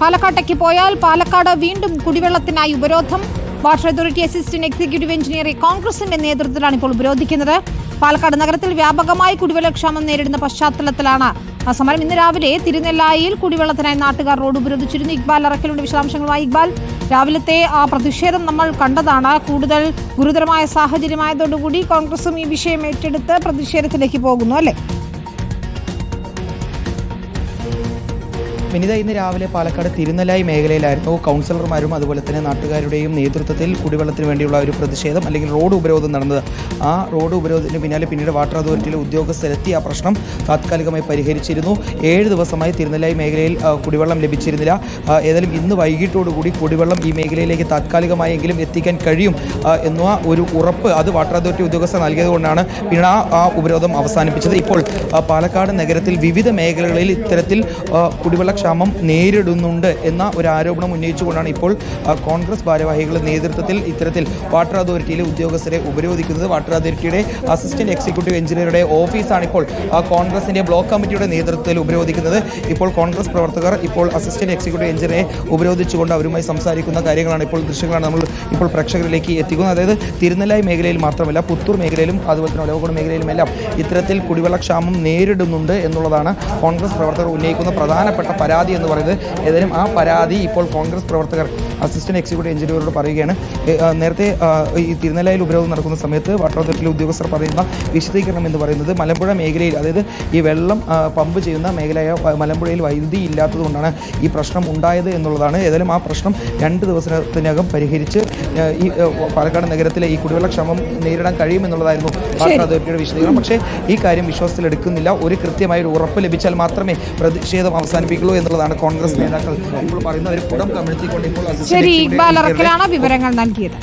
പാലക്കാട്ടേക്ക് പോയാൽ പാലക്കാട് വീണ്ടും കുടിവെള്ളത്തിനായി ഉപരോധം. വാട്ടർ അതോറിറ്റി അസിസ്റ്റന്റ് എക്സിക്യൂട്ടീവ് എഞ്ചിനീയറെ കോൺഗ്രസിന്റെ നേതൃത്വത്തിലാണ് ഇപ്പോൾ ഉപരോധിക്കുന്നത്. പാലക്കാട് നഗരത്തിൽ വ്യാപകമായി കുടിവെള്ളക്ഷാമം നേരിടുന്ന പശ്ചാത്തലത്തിലാണ് സമരം. ഇന്ന് രാവിലെ തിരുനെല്ലായിൽ കുടിവെള്ളത്തിനായി നാട്ടുകാർ റോഡ് ഉപരോധിച്ചിരുന്നു. ഇക്ബാൽ അറക്കലുണ്ട്. വിശദാംശങ്ങളുമായി ഇക്ബാൽ. രാവിലത്തെ ആ പ്രതിഷേധം നമ്മൾ കണ്ടതാണ്. കൂടുതൽ ഗുരുതരമായ സാഹചര്യമായതോടുകൂടി കോൺഗ്രസും ഈ വിഷയം ഏറ്റെടുത്ത് പ്രതിഷേധത്തിലേക്ക് പോകുന്നു അല്ലേ? വിനിത ഇന്ന് രാവിലെ പാലക്കാട് തിരുനെല്ലായി മേഖലയിലായിരുന്നു. കൗൺസിലർമാരും അതുപോലെ തന്നെ നാട്ടുകാരുടെയും നേതൃത്വത്തിൽ കുടിവെള്ളത്തിന് വേണ്ടിയുള്ള ഒരു പ്രതിഷേധം അല്ലെങ്കിൽ റോഡ് ഉപരോധം നടന്നത്. ആ റോഡ് ഉപരോധത്തിന് പിന്നാലെ പിന്നീട് വാട്ടർ അതോറിറ്റിയിലെ ഉദ്യോഗസ്ഥരെത്തി ആ പ്രശ്നം താത്കാലികമായി പരിഹരിച്ചിരുന്നു. ഏഴ് ദിവസമായി തിരുനെല്ലായി മേഖലയിൽ കുടിവെള്ളം ലഭിച്ചിരുന്നില്ല. ഏതായാലും ഇന്ന് വൈകിട്ടോടുകൂടി കുടിവെള്ളം ഈ മേഖലയിലേക്ക് താത്കാലികമായെങ്കിലും എത്തിക്കാൻ കഴിയും എന്ന ഒരു ഉറപ്പ് അത് വാട്ടർ അതോറിറ്റി ഉദ്യോഗസ്ഥർ നൽകിയതുകൊണ്ടാണ് പിന്നീട് ആ ഉപരോധം അവസാനിപ്പിച്ചത്. ഇപ്പോൾ പാലക്കാട് നഗരത്തിൽ വിവിധ മേഖലകളിൽ ഇത്തരത്തിൽ ആ, കുടിവെള്ളക്ഷാമം നേരിടുന്നുണ്ട് എന്ന ഒരു ആരോപണം ഉന്നയിച്ചുകൊണ്ടാണ് ഇപ്പോൾ കോൺഗ്രസ് ഭാരവാഹികളുടെ നേതൃത്വത്തിൽ ഇത്തരത്തിൽ വാട്ടർ അതോറിറ്റിയിലെ ഉദ്യോഗസ്ഥരെ ഉപരോധിക്കുന്നത്. വാട്ടർ അതോറിറ്റിയുടെ അസിസ്റ്റന്റ് എക്സിക്യൂട്ടീവ് എഞ്ചിനീയറുടെ ഓഫീസാണ് ഇപ്പോൾ കോൺഗ്രസിന്റെ ബ്ലോക്ക് കമ്മിറ്റിയുടെ നേതൃത്വത്തിൽ ഉപരോധിക്കുന്നത്. ഇപ്പോൾ കോൺഗ്രസ് പ്രവർത്തകർ ഇപ്പോൾ അസിസ്റ്റന്റ് എക്സിക്യൂട്ടീവ് എഞ്ചിനീയറെ ഉപരോധിച്ചുകൊണ്ട് അവരുമായി സംസാരിക്കുന്ന കാര്യങ്ങളാണ് ഇപ്പോൾ ദൃശ്യങ്ങളാണ് നമ്മൾ ഇപ്പോൾ പ്രേക്ഷകരിലേക്ക് എത്തിക്കുന്നത്. അതായത് തിരുനെല്ലായി മേഖലയിൽ മാത്രമല്ല പുത്തൂർ മേഖലയിലും അതുപോലെ തന്നെ ഒലവക്കോട് മേഖലയിലുമെല്ലാം ഇത്തരത്തിൽ കുടിവെള്ളക്ഷാമം നേരിടുന്നുണ്ട് എന്നുള്ളതാണ് കോൺഗ്രസ് പ്രവർത്തകർ ഉന്നയിക്കുന്ന പ്രധാനപ്പെട്ട പരാതി എന്ന് പറയുന്നത് ഏതായാലും ആ പരാതി ഇപ്പോൾ കോൺഗ്രസ് പ്രവർത്തകർ അസിസ്റ്റന്റ് എക്സിക്യൂട്ടീവ് എഞ്ചിനീയറോട് പറയുകയാണ്. നേരത്തെ ഈ തിരുനെല്ലയിൽ ഉപരോധം നടക്കുന്ന സമയത്ത് വാട്ടർ അതോറിറ്റിയിലെ ഉദ്യോഗസ്ഥർ പറയുന്ന വിശദീകരണം എന്ന് പറയുന്നത് മലമ്പുഴ മേഖലയിൽ അതായത് ഈ വെള്ളം പമ്പ് ചെയ്യുന്ന മേഖലയായ മലമ്പുഴയിൽ വൈദ്യുതി ഇല്ലാത്തതുകൊണ്ടാണ് ഈ പ്രശ്നം ഉണ്ടായത് എന്നുള്ളതാണ്. ഏതായാലും ആ പ്രശ്നം രണ്ട് ദിവസത്തിനകം പരിഹരിച്ച് ഈ പാലക്കാട് നഗരത്തിലെ ഈ കുടിവെള്ളക്ഷാമം നേരിടാൻ കഴിയുമെന്നുള്ളതായിരുന്നു വാട്ടർ അതോറിറ്റിയുടെ വിശദീകരണം. പക്ഷേ ഈ കാര്യം വിശ്വാസത്തിലെടുക്കുന്നില്ല. ഒരു കൃത്യമായ ഒരു ഉറപ്പ് ലഭിച്ചാൽ മാത്രമേ പ്രതിഷേധം അവസാനിപ്പിക്കുള്ളൂ എന്നുള്ളതാണ് കോൺഗ്രസ് നേതാക്കൾ ഇപ്പോൾ പറയുന്നത്. ഒരു കുടം കമിഴ്ത്തിക്കൊണ്ട് ഇപ്പോൾ ശരി ഇക്ബാൽ അറക്കലാണ് വിവരങ്ങൾ നൽകിയത്.